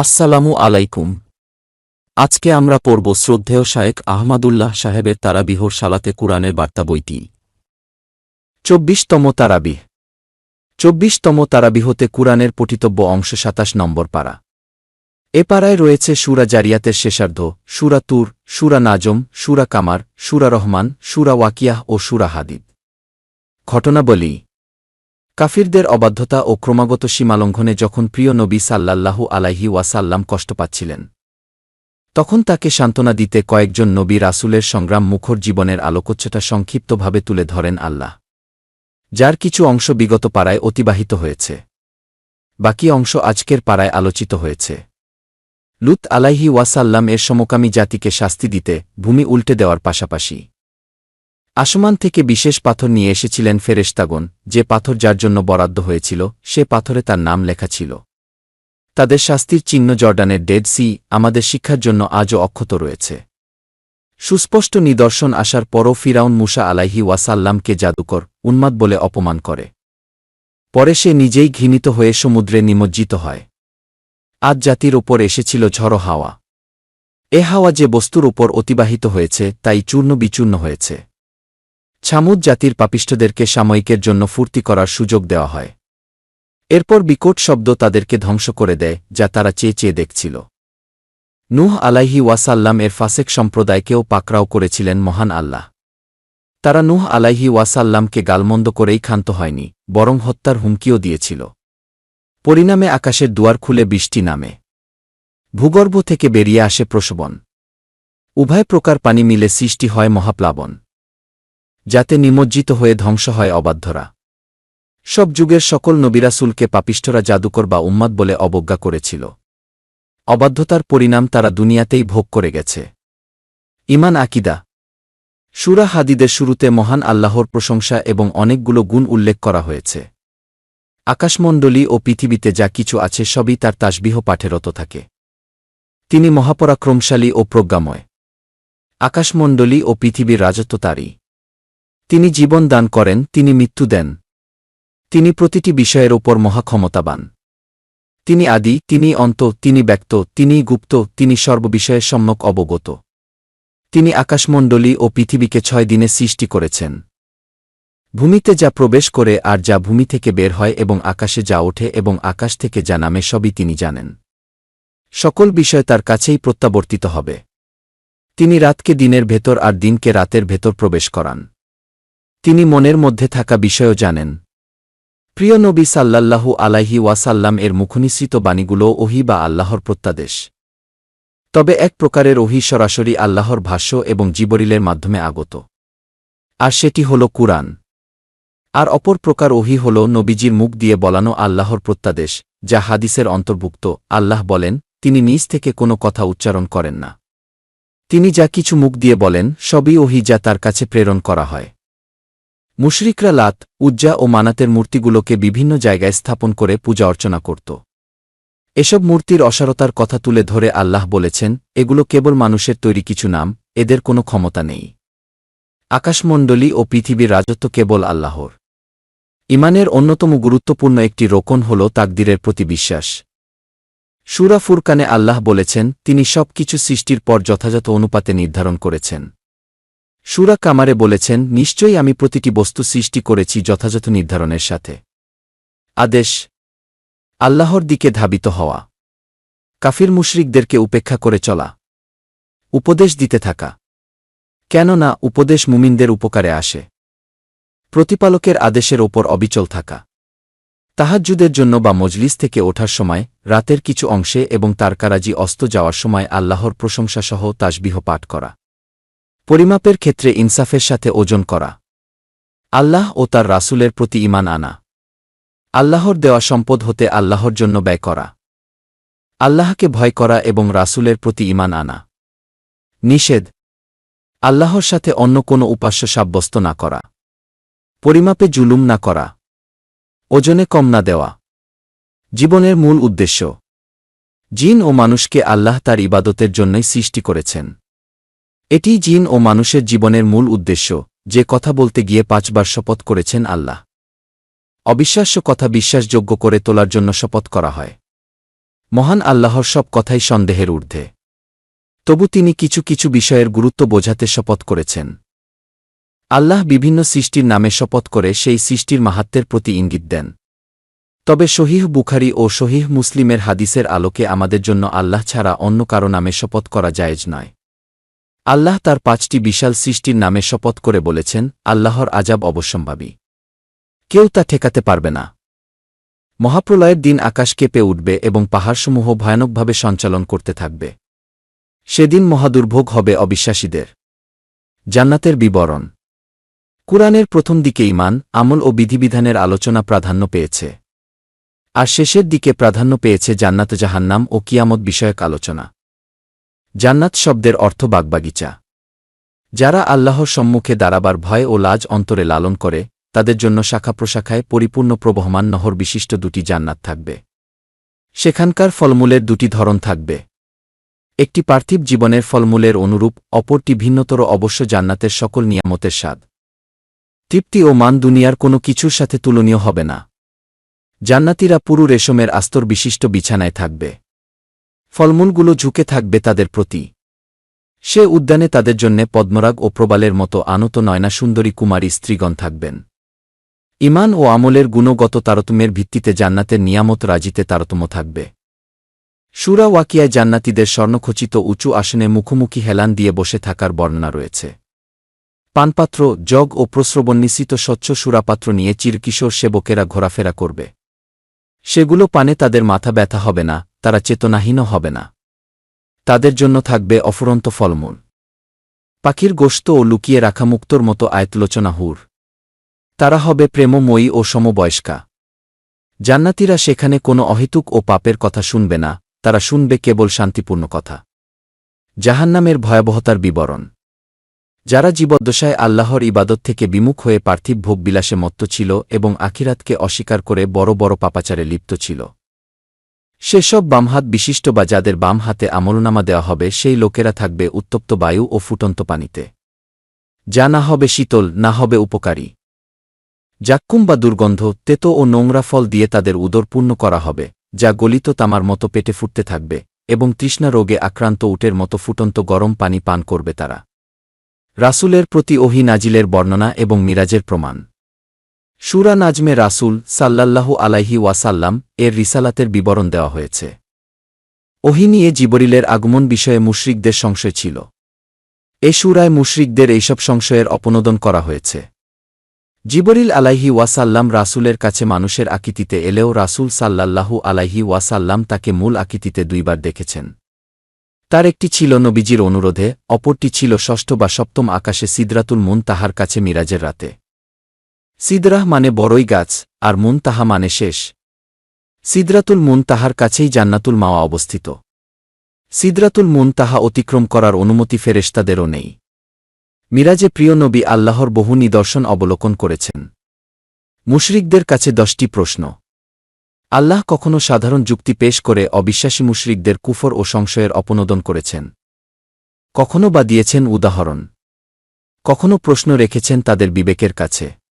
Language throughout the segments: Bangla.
আসসালামু আলাইকুম। আজকে আমরা পড়ব শ্রদ্ধেয় শায়েক আহমাদুল্লাহ সাহেবের তারাবিহর সালাতে কুরআনের বার্তা বইটি। চব্বিশতম তারাবিহ। চব্বিশতম তারাবিহতে কুরআনের পঠিতব্য অংশ সাতাশ নম্বর পাড়া এ পাড়ায় রয়েছে সুরা জারিয়াতের শেষার্ধ, সুরা তুর, সুরা নাজম, সুরা কামার, সুরা রহমান, সুরা ওয়াকিয়াহ ও সুরা হাদিদ। ঘটনাবলী কাফিরদের অবাধ্যতা ও ক্রমাগত সীমালঙ্ঘনে যখন প্রিয় নবী সাল্লাল্লাহু আলাইহি ওয়াসাল্লাম কষ্ট পাচ্ছিলেন, তখন তাকে সান্ত্বনা দিতে কয়েকজন নবী রাসূলের সংগ্রাম মুখর জীবনের আলোকচ্ছটা সংক্ষিপ্তভাবে তুলে ধরেন আল্লাহ, যার কিছু অংশ বিগত পাড়ায় অতিবাহিত হয়েছে, বাকি অংশ আজকের পাড়ায় আলোচিত হয়েছে। লুত আলাইহি ওয়াসাল্লাম এর সমকামী জাতিকে শাস্তি দিতে ভূমি উল্টে দেওয়ার পাশাপাশি আসমান থেকে বিশেষ পাথর নিয়ে এসেছিলেন ফেরেশতাগণ, যে পাথর যার জন্য বরাদ্দ হয়েছিল, সে পাথরে তার নাম লেখা ছিল। তাদের শাস্তির চিহ্ন জর্ডানের ডেড সি, আমাদের শিক্ষার জন্য আজও অক্ষত রয়েছে। সুস্পষ্ট নিদর্শন আসার পরও ফিরাউন মুসা আলাইহি ওয়াসাল্লামকে জাদুকর, উন্মাদ বলে অপমান করে। পরে সে নিজেই ঘৃণিত হয়ে সমুদ্রে নিমজ্জিত হয়। আজ জাতির ওপর এসেছিল ঝড়ো হাওয়া। এ হাওয়া যে বস্তুর ওপর অতিবাহিত হয়েছে, তাই চূর্ণ বিচূর্ণ হয়েছে। ছামুদ জাতির পাপিষ্ঠদেরকে সাময়িকের জন্য ফুর্তি করার সুযোগ দেওয়া হয়। এরপর বিকট শব্দ তাদেরকে ধ্বংস করে দেয়, যা তারা চেয়ে চেয়ে দেখছিল। নুহ আলাইহি ওয়াসাল্লাম এর ফাসেক সম্প্রদায়কেও পাকরাও করেছিলেন মহান আল্লাহ। তারা নূহ আলাইহি ওয়াসাল্লামকে গালমন্দ করেই ক্ষান্ত হয়নি, বরং হত্যার হুমকিও দিয়েছিল। পরিণামে আকাশের দুয়ার খুলে বৃষ্টি নামে। ভূগর্ভ থেকে বেরিয়ে আসে প্রসবন উভয় প্রকার পানি মিলে সৃষ্টি হয় মহাপ্লাবন। যাতে নিমজ্জিত হয়ে ধ্বংস হয় অবাধ্যরা। সব যুগের সকল নবিরাসুলকে পাপিষ্ঠরা জাদুকর বা উম্মাদ বলে অবজ্ঞা করেছিল। অবাধ্যতার পরিণাম তারা দুনিয়াতেই ভোগ করে গেছে। ইমান আকিদা। সুরা হাদিদের শুরুতে মহান আল্লাহর প্রশংসা এবং অনেকগুলো গুণ উল্লেখ করা হয়েছে। আকাশমণ্ডলী ও পৃথিবীতে যা কিছু আছে সবই তার তাসবিহ পাঠেরত থাকে। তিনি মহাপরাক্রমশালী ও প্রজ্ঞাময়। আকাশমণ্ডলী ও পৃথিবীর রাজত্ব তারই। তিনি জীবন দান করেন, তিনি মৃত্যু দেন। তিনি প্রতিটি বিষয়ের ওপর মহাক্ষমতাবান। তিনি আদি, তিনি অন্ত, তিনি ব্যক্ত তিনিই গুপ্ত, তিনি সর্ববিষয়ের সম্যক অবগত। তিনি আকাশমণ্ডলী ও পৃথিবীকে ছয় দিনে সৃষ্টি করেছেন। ভূমিতে যা প্রবেশ করে আর যা ভূমি থেকে বের হয় এবং আকাশে যা ওঠে এবং আকাশ থেকে যা নামে সবই তিনি জানেন। সকল বিষয় তার কাছেই প্রত্যাবর্তিত হবে। তিনি রাতকে দিনের ভেতর আর দিনকে রাতের ভেতর প্রবেশ করান। তিনি মনের মধ্যে থাকা বিষয়ও জানেন। প্রিয় নবী সাল্লাল্লাহু আলাইহি ওয়াসাল্লাম এর মুখনিসৃত বাণীগুলো ওহি বা আল্লাহর প্রত্যাদেশ। তবে এক প্রকারের ওহি সরাসরি আল্লাহর ভাষ্য এবং জিবরিলের মাধ্যমে আগত। আর সেটি হল কুরআন। আর অপর প্রকার ওহি হল নবীজির মুখ দিয়ে বলানো আল্লাহর প্রত্যাদেশ, যা হাদিসের অন্তর্ভুক্ত, আল্লাহ বলেন, তিনি নিজ থেকে কোনো কথা উচ্চারণ করেন না। তিনি যা কিছু মুখ দিয়ে বলেন, সবই ওহি যা তার কাছে প্রেরণ করা হয়। মুশরিকরা লাত, উজ্জা ও মানাতের মূর্তিগুলোকে বিভিন্ন জায়গায় স্থাপন করে পূজা অর্চনা করত। এসব মূর্তির অসারতার কথা তুলে ধরে আল্লাহ বলেছেন, এগুলো কেবল মানুষের তৈরি কিছু নাম, এদের কোনো ক্ষমতা নেই। আকাশমণ্ডলী ও পৃথিবীর রাজত্ব কেবল আল্লাহর। ইমানের অন্যতম গুরুত্বপূর্ণ একটি রোকন হল তাকদিরের প্রতি বিশ্বাস। সুরা ফুরকানে আল্লাহ বলেছেন, তিনি সব কিছু সৃষ্টির পর যথাযথ অনুপাতে নির্ধারণ করেছেন। সুরা কামারে বলেছেন, নিশ্চয়ই আমি প্রতিটি বস্তু সৃষ্টি করেছি যথাযথ নির্ধারণের সাথে। আদেশ, আল্লাহর দিকে ধাবিত হওয়া। কাফির মুশরিকদেরকে উপেক্ষা করে চলা। উপদেশ দিতে থাকা। কেননা, উপদেশ মুমিনদের উপকারে আসে। প্রতিপালকের আদেশের ওপর অবিচল থাকা। তাহাজ্জুদের জন্য বা মজলিস থেকে ওঠার সময়, রাতের কিছু অংশে এবং তারকারাজি অস্ত যাওয়ার সময় আল্লাহর প্রশংসাসহ তাসবিহ পাঠ করা। পরিমাপের ক্ষেত্রে ইনসাফের সাথে ওজন করা। আল্লাহ ও তার রাসূলের প্রতি ইমান আনা। আল্লাহর দেওয়া সম্পদ হতে আল্লাহর জন্য ব্যয় করা। আল্লাহকে ভয় করা এবং রাসূলের প্রতি ইমান আনা। নিষেধ। আল্লাহর সাথে অন্য কোনো উপাস্য সাব্যস্ত না করা। পরিমাপে জুলুম না করা। ওজনে কম না দেওয়া। জীবনের মূল উদ্দেশ্য। জিন ও মানুষকে আল্লাহ তার ইবাদতের জন্যই সৃষ্টি করেছেন। এটি জিন ও মানুষের জীবনের মূল উদ্দেশ্য, যে কথা বলতে গিয়ে পাঁচবার শপথ করেছেন আল্লাহ। অবিশ্বাস্য কথা বিশ্বাসযোগ্য করে তোলার জন্য শপথ করা হয়। মহান আল্লাহর সব কথাই সন্দেহের ঊর্ধ্বে। তবু তিনি কিছু কিছু বিষয়ের গুরুত্ব বোঝাতে শপথ করেছেন। আল্লাহ বিভিন্ন সৃষ্টির নামে শপথ করে সেই সৃষ্টির মাহাত্মের প্রতি ইঙ্গিত দেন। তবে শহীহ বুখারি ও শহীহ মুসলিমের হাদিসের আলোকে আমাদের জন্য আল্লাহ ছাড়া অন্য কারও নামে শপথ করা জায়েজ নয়। আল্লাহ তার পাঁচটি বিশাল সৃষ্টির নামে শপথ করে বলেছেন, আল্লাহর আজাব অবশ্যম্ভাবী। কেউ তা ঠেকাতে পারবে না। মহাপ্রলয়ের দিন আকাশ কেঁপে উঠবে এবং পাহাড়সমূহ ভয়ানকভাবে সঞ্চালন করতে থাকবে। সেদিন মহাদুর্ভোগ হবে অবিশ্বাসীদের। জান্নাতের বিবরণ। কুরআনের প্রথম দিকে ইমান আমল ও বিধিবিধানের আলোচনা প্রাধান্য পেয়েছে। আর শেষের দিকে প্রাধান্য পেয়েছে জান্নাত জাহান্নাম ও কিয়ামত বিষয়ক আলোচনা। জান্নাত শব্দের অর্থ বাগবাগিচা। যারা আল্লাহর সম্মুখে দাঁড়াবার ভয় ও লাজ অন্তরে লালন করে, তাদের জন্য শাখা প্রশাখায় পরিপূর্ণ প্রবহমান নহর বিশিষ্ট দুটি জান্নাত থাকবে। সেখানকার ফলমূলের দুটি ধরন থাকবে। একটি পার্থিব জীবনের ফলমূলের অনুরূপ, অপরটি ভিন্নতর অবশ্য জান্নাতের সকল নিয়ামতের স্বাদ। তৃপ্তি ও মান দুনিয়ার কোনো কিছুর সাথে তুলনীয় হবে না। জান্নাতিরা পুরু রেশমের আস্তর বিশিষ্ট বিছানায় থাকবে। ফলমূলগুলো ঝুঁকে থাকবে তাদের প্রতি। সে উদ্যানে তাদের জন্যে পদ্মরাগ ও প্রবালের মতো আনত নয়না সুন্দরী কুমারী স্ত্রীগণ থাকবেন। ইমান ও আমলের গুণগত তারতম্যের ভিত্তিতে জান্নাতের নিয়ামত রাজিতে তারতম্য থাকবে। সুরা ওয়াকিয়ায় জান্নাতিদের স্বর্ণখচিত উঁচু আসনে মুখোমুখি হেলান দিয়ে বসে থাকার বর্ণনা রয়েছে। পানপাত্র, জগ ও প্রস্রবণ্যিসিত স্বচ্ছ সুরাপাত্র নিয়ে চিরকিশোর সেবকেরা ঘোরাফেরা করবে। সেগুলো পানে তাদের মাথা ব্যথা হবে না তারা চেতনাহীনও হবে না। তাদের জন্য থাকবে অফুরন্ত ফলমূল। পাখির গোস্ত ও লুকিয়ে রাখা মুক্তর মতো আয়তলোচনা হুর। তারা হবে প্রেমময়ী ও সমবয়স্কা। জান্নাতিরা সেখানে কোনো অহেতুক ও পাপের কথা শুনবে না, তারা শুনবে কেবল শান্তিপূর্ণ কথা। জাহান্নামের ভয়াবহতার বিবরণ। যারা জীবদ্দশায় আল্লাহর ইবাদত থেকে বিমুখ হয়ে পার্থিব ভোগবিলাসে মত্ত ছিল এবং আখিরাতকে অস্বীকার করে বড় বড় পাপাচারে লিপ্ত ছিল। সেসব বামহাত বিশিষ্ট বা যাদের বাম হাতে আমলনামা দেওয়া হবে, সেই লোকেরা থাকবে উত্তপ্ত বায়ু ও ফুটন্ত পানিতে। যা না হবে শীতল, না হবে উপকারী। জাক্কুম বা দুর্গন্ধ, তেতো ও নোংরা ফল দিয়ে তাদের উদর পূর্ণ করা হবে, যা গলিত তামার মতো পেটে ফুটতে থাকবে এবং তৃষ্ণা রোগে আক্রান্ত উটের মতো ফুটন্ত গরম পানি পান করবে তারা। রাসুলের প্রতি ওহি নাজিলের বর্ণনা এবং মিরাজের প্রমাণ। সুরা নাজমে রাসুল সাল্লাল্লাহু আলাইহি ওয়াসাল্লাম এর রিসালাতের বিবরণ দেওয়া হয়েছে। ওহি নিয়ে জিবরিলের আগমন বিষয়ে মুশরিকদের সংশয় ছিল। এ সুরায় মুশরিকদের এইসব সংশয়ের অপনোদন করা হয়েছে। জিবরিল আলাইহি ওয়াসাল্লাম রাসুলের কাছে মানুষের আকৃতিতে এলেও রাসুল সাল্লাল্লাহু আলাইহি ওয়াসাল্লাম তাকে মূল আকৃতিতে দুইবার দেখেছেন। তার একটি ছিল নবীজির অনুরোধে, অপরটি ছিল ষষ্ঠ বা সপ্তম আকাশে সিদরাতুল মুন তাহার কাছে মিরাজের রাতে। সিদরাহ মানে বড়ই গাছ, আর মুন তাহা মানে শেষ। সিদরাতুল মুন তাহার কাছেই জান্নাতুল মাওয়া অবস্থিত। সিদরাতুল মুন তাহা অতিক্রম করার অনুমতি ফেরেশতাদেরও নেই। মিরাজে প্রিয় নবী আল্লাহর বহু নিদর্শন অবলোকন করেছেন। মুশরিকদের কাছে দশটি প্রশ্ন। আল্লাহ কখনো সাধারণ যুক্তি পেশ করে অবিশ্বাসী মুশরিকদের কুফর ও সংশয়ের অপনোদন করেছেন। কখনো বা দিয়েছেন উদাহরণ। কখনো প্রশ্ন রেখেছেন তাদের বিবেকের কাছে।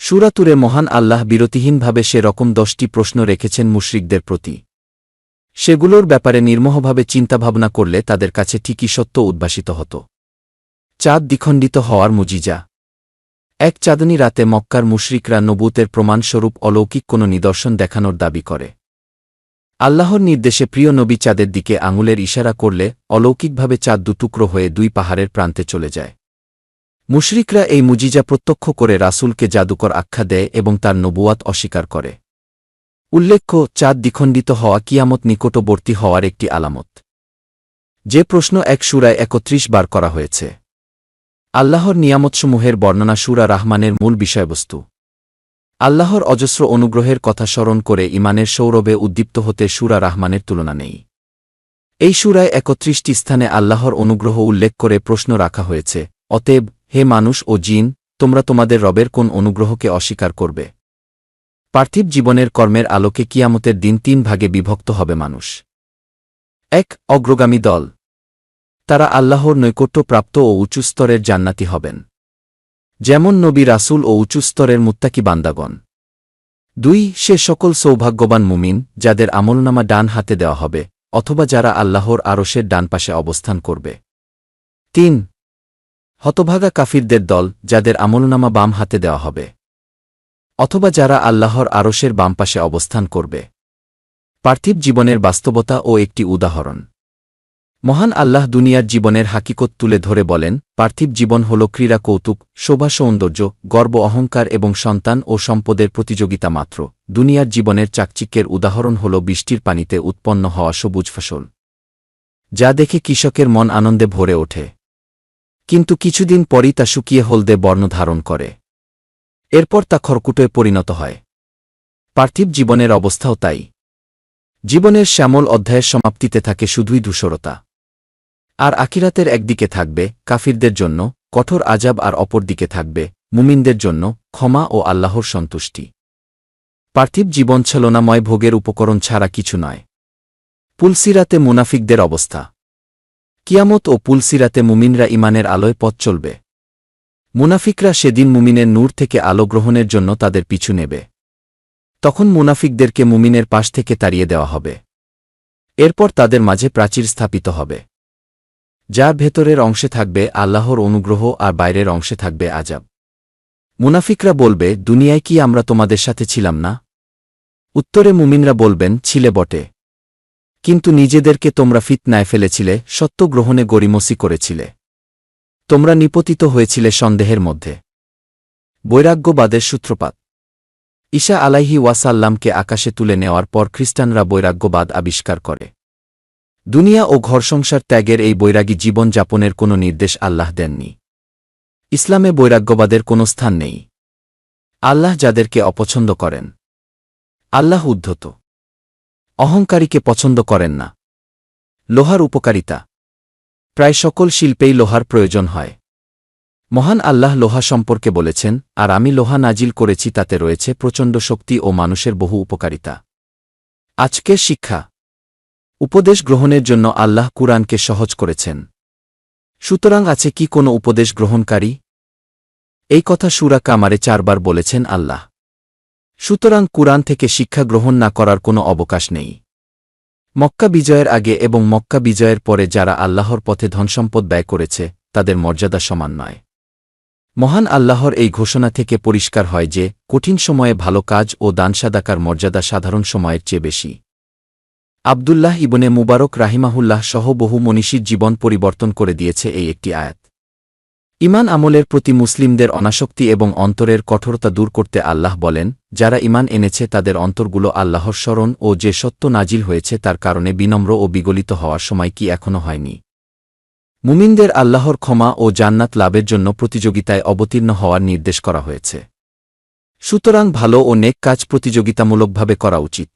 সুরাতুরে মহান আল্লাহ বিরতিহীনভাবে সে রকম দশটি প্রশ্ন রেখেছেন মুশরিকদের প্রতি। সেগুলোর ব্যাপারে নির্মোহভাবে চিন্তাভাবনা করলে তাদের কাছে ঠিকই সত্য উদ্ভাসিত হতো। চাঁদ দ্বিখণ্ডিত হওয়ার মুজিজা। এক চাঁদনী রাতে মক্কার মুশরিকরা নবুতের প্রমাণস্বরূপ অলৌকিক কোনো নিদর্শন দেখানোর দাবি করে। আল্লাহর নির্দেশে প্রিয় নবী চাঁদের দিকে আঙুলের ইশারা করলে অলৌকিকভাবে চাঁদ দুটুকরো হয়ে দুই পাহাড়ের প্রান্তে চলে যায়। মুশরিকরা এই মুজিজা প্রত্যক্ষ করে রাসুলকে জাদুকর আখ্যা দেয় এবং তার নবুয়াত অস্বীকার করে। উল্লেখ্য, চাঁদ দ্বিখণ্ডিত হওয়া কিয়ামত নিকটবর্তী হওয়ার একটি আলামত। যে প্রশ্ন এক সুরায় একত্রিশ বার করা হয়েছে। আল্লাহর নিয়ামতসমূহের বর্ণনা সুরা রাহমানের মূল বিষয়বস্তু। আল্লাহর অজস্র অনুগ্রহের কথা স্মরণ করে ইমানের সৌরভে উদ্দীপ্ত হতে সুরা রাহমানের তুলনা নেই। এই সুরায় একত্রিশটি স্থানে আল্লাহর অনুগ্রহ উল্লেখ করে প্রশ্ন রাখা হয়েছে, অতএব হে মানুষ ও জিন, তোমরা তোমাদের রবের কোন অনুগ্রহকে অস্বীকার করবে? পার্থিব জীবনের কর্মের আলোকে কিয়ামতের দিন তিন ভাগে বিভক্ত হবে মানুষ। এক, অগ্রগামী দল। তারা আল্লাহর নৈকট্যপ্রাপ্ত ও উঁচুস্তরের জান্নাতি হবেন। যেমন নবী রাসুল ও উঁচুস্তরের মুত্তাকি বান্দাগণ। দুই, সে সকল সৌভাগ্যবান মুমিন, যাদের আমলনামা ডান হাতে দেওয়া হবে, অথবা যারা আল্লাহর আরশের ডান পাশে অবস্থান করবে। তিন হতভাগা কাফিরদের দল যাদের আমলনামা বাম হাতে দেওয়া হবে, অথবা যারা আল্লাহর আরশের বাম পাশে অবস্থান করবে। পার্থিব জীবনের বাস্তবতা ও একটি উদাহরণ। মহান আল্লাহ দুনিয়ার জীবনের হাকিকত তুলে ধরে বলেন, পার্থিব জীবন হল ক্রীড়া কৌতুক, শোভা সৌন্দর্য, গর্ব অহংকার এবং সন্তান ও সম্পদের প্রতিযোগিতা মাত্র। দুনিয়ার জীবনের চাকচিক্যের উদাহরণ হল বৃষ্টির পানিতে উৎপন্ন হওয়া সবুজ ফসল, যা দেখে কৃষকের মন আনন্দে ভরে ওঠে। কিন্তু কিছুদিন পরই তা শুকিয়ে হলদে বর্ণ ধারণ করে। এরপর তা খড়কুটোয় পরিণত হয়। পার্থিব জীবনের অবস্থাও তাই। জীবনের শ্যামল অধ্যায়ের সমাপ্তিতে থাকে শুধুই ধূসরতা। আর আকিরাতের একদিকে থাকবে কাফিরদের জন্য, কঠোর আজাব আর অপর দিকে থাকবে মুমিনদের জন্য ক্ষমা ও আল্লাহর সন্তুষ্টি। পার্থিব জীবন ছলনাময় ভোগের উপকরণ ছাড়া কিছু নয়। পুলসিরাতে মুনাফিকদের অবস্থা। কিয়ামত ও পুলসিরাতে মুমিনরা ইমানের আলোয় পথ চলবে। মুনাফিকরা সেদিন মুমিনের নূর থেকে আলো গ্রহণের জন্য তাদের পিছু নেবে। তখন মুনাফিকদেরকে মুমিনের পাশ থেকে তাড়িয়ে দেওয়া হবে। এরপর তাদের মাঝে প্রাচীর স্থাপিত হবে। যার ভেতরের অংশে থাকবে আল্লাহর অনুগ্রহ আর বাইরের অংশে থাকবে আজাব মুনাফিকরা বলবে, দুনিয়ায় কি আমরা তোমাদের সাথে ছিলাম না? উত্তরে মুমিনরা বলবেন, ছিলে বটে। কিন্তু নিজেদেরকে তোমরা ফিতনায় ফেলেছিলে, সত্য গ্রহণে গরিমসি করেছিলে। তোমরা নিপতিত হয়েছিলে সন্দেহের মধ্যে। বৈরাগ্যবাদের সূত্রপাত। ঈশা আলাইহি ওয়াসাল্লামকে আকাশে তুলে নেওয়ার পর খ্রিস্টানরা বৈরাগ্যবাদ আবিষ্কার করে। দুনিয়া ও ঘরসংসার ত্যাগের এই বৈরাগী জীবন যাপনের কোনো নির্দেশ আল্লাহ দেননি। ইসলামে বৈরাগ্যবাদের কোনো স্থান নেই। আল্লাহ যাদেরকে অপছন্দ করেন। আল্লাহ উদ্ধত। অহংকারীকে পছন্দ করেন না। লোহার উপকারিতা। প্রায় সকল শিল্পেই লোহার প্রয়োজন হয়। মহান আল্লাহ লোহা সম্পর্কে বলেছেন, আর আমি লোহা নাজিল করেছি তাতে রয়েছে প্রচণ্ড শক্তি ও মানুষের বহু উপকারিতা। আজকের শিক্ষা। উপদেশ গ্রহণের জন্য আল্লাহ কুরআনকে সহজ করেছেন। সুতরাং আছে কি কোনো উপদেশ গ্রহণকারী? এই কথা সুরা কামারে চারবার বলেছেন আল্লাহ। সুতরাং কুরআন থেকে শিক্ষা গ্রহণ না করার কোনো অবকাশ নেই। মক্কা বিজয়ের আগে এবং মক্কা বিজয়ের পরে যারা আল্লাহর পথে ধনসম্পদ ব্যয় করেছে, তাদের মর্যাদা সমান নয়। মহান আল্লাহর এই ঘোষণা থেকে পরিষ্কার হয় যে, কঠিন সময়ে ভালো কাজ ও দানসাদাকার মর্যাদা সাধারণ সময়ের চেয়ে বেশি। আবদুল্লাহ ইবনে মুবারক রাহিমাহুল্লাহ সহ বহু মনীষীর জীবন পরিবর্তন করে দিয়েছে এই একটি আয়াত। ইমান আমলের প্রতি মুসলিমদের অনাসক্তি এবং অন্তরের কঠোরতা দূর করতে আল্লাহ বলেন, যারা ইমান এনেছে তাদের অন্তরগুলো আল্লাহর স্মরণ ও যে সত্য নাজিল হয়েছে তার কারণে বিনম্র ও বিগলিত হওয়ার সময় কি এখনও হয়নি। মুমিনদের আল্লাহর ক্ষমা ও জান্নাত লাভের জন্য প্রতিযোগিতায় অবতীর্ণ হওয়ার নির্দেশ করা হয়েছে। সুতরাং ভালো ও নেক কাজ প্রতিযোগিতামূলকভাবে করা উচিত।